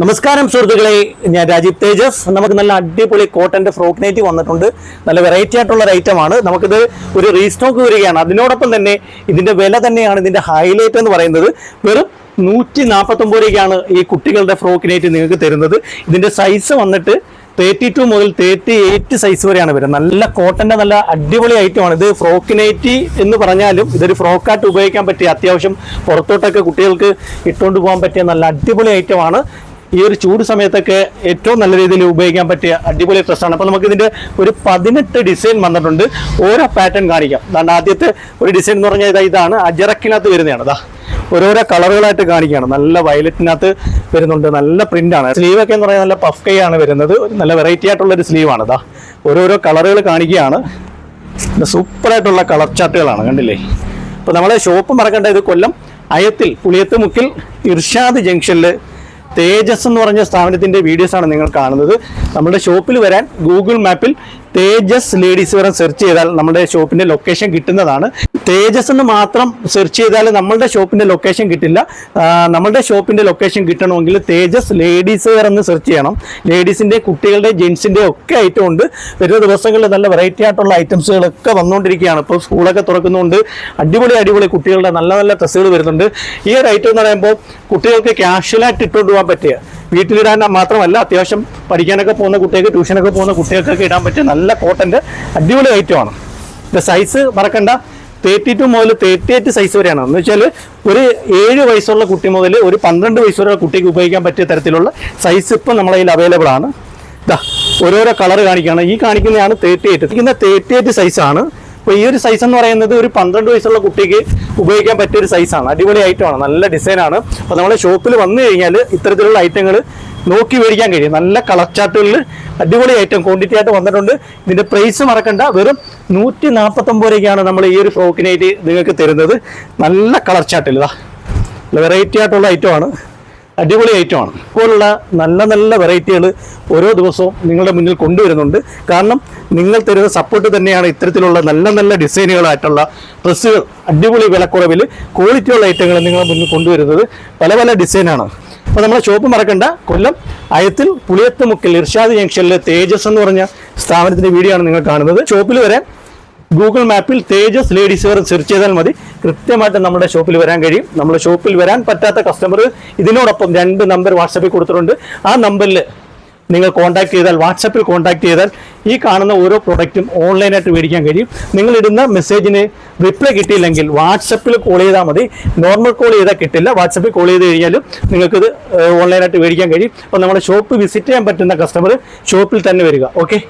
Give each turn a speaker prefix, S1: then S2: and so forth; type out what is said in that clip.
S1: നമസ്കാരം സുഹൃത്തുക്കളെ. ഞാൻ രാജീവ് തേജസ്. നമുക്ക് നല്ല അടിപൊളി കോട്ടന്റെ ഫ്രോക്ക് നൈറ്റ് വന്നിട്ടുണ്ട്. നല്ല വെറൈറ്റി ആയിട്ടുള്ള ഒരു ഐറ്റം ആണ്. നമുക്കിത് ഒരു റീസ്റ്റോക്ക് വരികയാണ്. അതിനോടൊപ്പം തന്നെ ഇതിന്റെ വില തന്നെയാണ് ഇതിന്റെ ഹൈലൈറ്റ് എന്ന് പറയുന്നത്. വെറും നൂറ്റി നാൽപ്പത്തൊമ്പത് രൂപയ്ക്കാണ് ഈ കുട്ടികളുടെ ഫ്രോക്ക് നൈറ്റ് നിങ്ങൾക്ക് തരുന്നത്. ഇതിന്റെ സൈസ് വന്നിട്ട് തേർട്ടി ടു മുതൽ തേർട്ടി എയ്റ്റ് സൈസ് വരെയാണ് വരുന്നത്. നല്ല കോട്ടന്റെ നല്ല അടിപൊളി ഐറ്റമാണ് ഇത് ഫ്രോക്ക് നൈറ്റി എന്ന് പറഞ്ഞാലും ഇതൊരു ഫ്രോക്കായിട്ട് ഉപയോഗിക്കാൻ പറ്റിയ അത്യാവശ്യം പുറത്തോട്ടൊക്കെ കുട്ടികൾക്ക് ഇട്ടുകൊണ്ട് പോകാൻ പറ്റിയ നല്ല അടിപൊളി ഐറ്റമാണ് ഈ ഒരു ചൂട് സമയത്തൊക്കെ ഏറ്റവും നല്ല രീതിയിൽ ഉപയോഗിക്കാൻ പറ്റിയ അടിപൊളി ഡ്രസ്സാണ് അപ്പോൾ നമുക്ക് ഇതിന്റെ ഒരു പതിനെട്ട് ഡിസൈൻ വന്നിട്ടുണ്ട്. ഓരോ പാറ്റേൺ കാണിക്കാം. അതാണ് ആദ്യത്തെ ഒരു ഡിസൈൻ എന്ന് പറഞ്ഞാൽ ഇതാ ഇതാണ്. അജറക്കിനകത്ത് വരുന്നതാണ്. അതാ ഓരോരോ കളറുകളായിട്ട് കാണിക്കുകയാണ്. നല്ല വയലറ്റിനകത്ത് വരുന്നുണ്ട്. നല്ല പ്രിന്റാണ് ആണ്. സ്ലീവ് ഒക്കെ എന്ന് പറഞ്ഞാൽ നല്ല പഫ് കൈ ആണ് വരുന്നത്. നല്ല വെറൈറ്റി ആയിട്ടുള്ള ഒരു സ്ലീവാണ് ഇതാ. ഓരോരോ കളറുകൾ കാണിക്കുകയാണ്. സൂപ്പർ ആയിട്ടുള്ള കളർ ചാർട്ടുകളാണ്. കണ്ടില്ലേ? അപ്പോൾ നമ്മളെ ഷോപ്പ് മറക്കേണ്ട. ഇത് കൊല്ലം അയത്തിൽ പുളിയത്ത് മുക്കിൽ ഇർഷാദ് ജംഗ്ഷനിൽ തേജസ് എന്ന് പറഞ്ഞ സ്ഥാപനത്തിന്റെ വീഡിയോസ് ആണ് നിങ്ങൾ കാണുന്നത്. നമ്മുടെ ഷോപ്പിൽ വരാൻ ഗൂഗിൾ മാപ്പിൽ തേജസ് ലേഡീസ് വെയർ സെർച്ച് ചെയ്താൽ നമ്മുടെ ഷോപ്പിന്റെ ലൊക്കേഷൻ കിട്ടുന്നതാണ്. തേജസ് എന്ന് മാത്രം സെർച്ച് ചെയ്താൽ നമ്മളുടെ ഷോപ്പിന്റെ ലൊക്കേഷൻ കിട്ടില്ല. നമ്മളുടെ ഷോപ്പിന്റെ ലൊക്കേഷൻ കിട്ടണമെങ്കിൽ തേജസ് ലേഡീസ് വെയർ എന്ന് സെർച്ച് ചെയ്യണം. ലേഡീസിന്റെ കുട്ടികളുടെ ജെൻസിന്റെ ഒക്കെ ഐറ്റം ഉണ്ട് വരുന്ന ദിവസങ്ങളിൽ നല്ല വെറൈറ്റി ആയിട്ടുള്ള ഐറ്റംസുകളൊക്കെ വന്നുകൊണ്ടിരിക്കുകയാണ്. ഇപ്പോൾ സ്കൂളൊക്കെ തുറക്കുന്നുണ്ട് അടിപൊളി അടിപൊളി കുട്ടികളുടെ നല്ല നല്ല ഡ്രസ്സുകൾ വരുന്നുണ്ട്. ഈ ഒരു ഐറ്റം എന്ന് പറയുമ്പോൾ കുട്ടികൾക്ക് ക്യാഷ്വലായിട്ട് ഇട്ടുകൊണ്ട് പോകാൻ പറ്റിയ വീട്ടിലിടാൻ മാത്രമല്ല അത്യാവശ്യം പഠിക്കാനൊക്കെ പോകുന്ന കുട്ടികൾക്ക് ട്യൂഷനൊക്കെ പോകുന്ന കുട്ടികൾക്കൊക്കെ ഇടാൻ പറ്റിയ നല്ല കോട്ടന്റെ അടിപൊളി ഐറ്റമാണ് ഇത് സൈസ് മറക്കണ്ട. തേർട്ടി ടു മുതൽ തേർട്ടി എയ്റ്റ് സൈസ് വരെയാണ്. എന്ന് വെച്ചാൽ ഒരു ഏഴ് വയസ്സുള്ള കുട്ടി മുതൽ ഒരു പന്ത്രണ്ട് വയസ്സ് വരെ കുട്ടിക്ക് ഉപയോഗിക്കാൻ പറ്റിയ തരത്തിലുള്ള സൈസ് ഇപ്പം നമ്മളെ കയ്യിൽ അവൈലബിൾ ആണ്. ഇതാ ഓരോരോ കളർ കാണിക്കുകയാണ്. ഈ കാണിക്കുന്നതാണ് തേർട്ടി എയ്റ്റ് ഇരിക്കുന്ന തേർട്ടി എയ്റ്റ് സൈസാണ് അപ്പോൾ ഈ ഒരു സൈസ് എന്ന് പറയുന്നത് ഒരു പന്ത്രണ്ട് വയസ്സുള്ള കുട്ടിക്ക് ഉപയോഗിക്കാൻ പറ്റിയ ഒരു സൈസാണ് അടിപൊളി ഐറ്റമാണ് നല്ല ഡിസൈനാണ് അപ്പോൾ നമ്മൾ ഷോപ്പിൽ വന്നു കഴിഞ്ഞാൽ ഇത്തരത്തിലുള്ള ഐറ്റങ്ങൾ നോക്കി മേടിക്കാൻ കഴിയും. നല്ല കളർ ചാർട്ടുകളിൽ അടിപൊളി ഐറ്റം ക്വാണ്ടിറ്റി ആയിട്ട് വന്നിട്ടുണ്ട്. ഇതിന്റെ പ്രൈസ് മറക്കണ്ട. വെറും നൂറ്റി നാൽപ്പത്തൊമ്പത് രൂപയ്ക്കാണ് നമ്മൾ ഈ ഒരു ഫ്രോക്കിനായിട്ട് നിങ്ങൾക്ക് തരുന്നത്. നല്ല കളർ ചാർട്ടിൽ വെറൈറ്റി ആയിട്ടുള്ള ഐറ്റമാണ് അടിപൊളി ഐറ്റമാണ് ഇപ്പോഴുള്ള നല്ല നല്ല വെറൈറ്റികൾ ഓരോ ദിവസവും നിങ്ങളുടെ മുന്നിൽ കൊണ്ടുവരുന്നുണ്ട്. കാരണം നിങ്ങൾ തരുന്ന സപ്പോർട്ട് തന്നെയാണ് ഇത്തരത്തിലുള്ള നല്ല നല്ല ഡിസൈനുകളായിട്ടുള്ള ഡ്രസ്സുകൾ അടിപൊളി വിലക്കുറവിൽ ക്വാളിറ്റിയുള്ള ഐറ്റങ്ങൾ നിങ്ങളുടെ മുന്നിൽ കൊണ്ടുവരുന്നത് പല പല ഡിസൈനാണ് അപ്പോൾ നമ്മുടെ ഷോപ്പ് മറക്കണ്ട. കൊല്ലം അയത്തിൽ പുളിയത്ത് മുക്കിൽ ഇർഷാദ് ജംഗ്ഷനിലെ തേജസ് എന്ന് പറഞ്ഞ സ്ഥാപനത്തിന്റെ വീഡിയോ ആണ് നിങ്ങൾ കാണുന്നത്. ഷോപ്പിൽ വരാൻ ഗൂഗിൾ മാപ്പിൽ തേജസ് ലേഡീസ് വെയർ സെർച്ച് ചെയ്താൽ മതി. കൃത്യമായിട്ട് നമ്മുടെ ഷോപ്പിൽ വരാൻ കഴിയും. നമ്മുടെ ഷോപ്പിൽ വരാൻ പറ്റാത്ത കസ്റ്റമർ ഇതിനോടൊപ്പം രണ്ട് നമ്പർ വാട്സപ്പിൽ കൊടുത്തിട്ടുണ്ട്. ആ നമ്പറിൽ നിങ്ങൾ കോൺടാക്ട് ചെയ്താൽ വാട്സപ്പിൽ കോൺടാക്ട് ചെയ്താൽ ഈ കാണുന്ന ഓരോ പ്രൊഡക്റ്റും ഓൺലൈനായിട്ട് മേടിക്കാൻ കഴിയും. നിങ്ങൾ ഇടുന്ന മെസ്സേജിന് റിപ്ലൈ കിട്ടിയില്ലെങ്കിൽ വാട്സപ്പിൽ കോൾ ചെയ്താൽ മതി. നോർമൽ കോൾ ചെയ്താൽ കിട്ടില്ല. വാട്സപ്പിൽ കോൾ ചെയ്ത് കഴിഞ്ഞാലും നിങ്ങൾക്കിത് ഓൺലൈനായിട്ട് മേടിക്കാൻ കഴിയും. അപ്പോൾ നമ്മുടെ ഷോപ്പ് വിസിറ്റ് ചെയ്യാൻ പറ്റുന്ന കസ്റ്റമർ ഷോപ്പിൽ തന്നെ വരിക. ഓക്കെ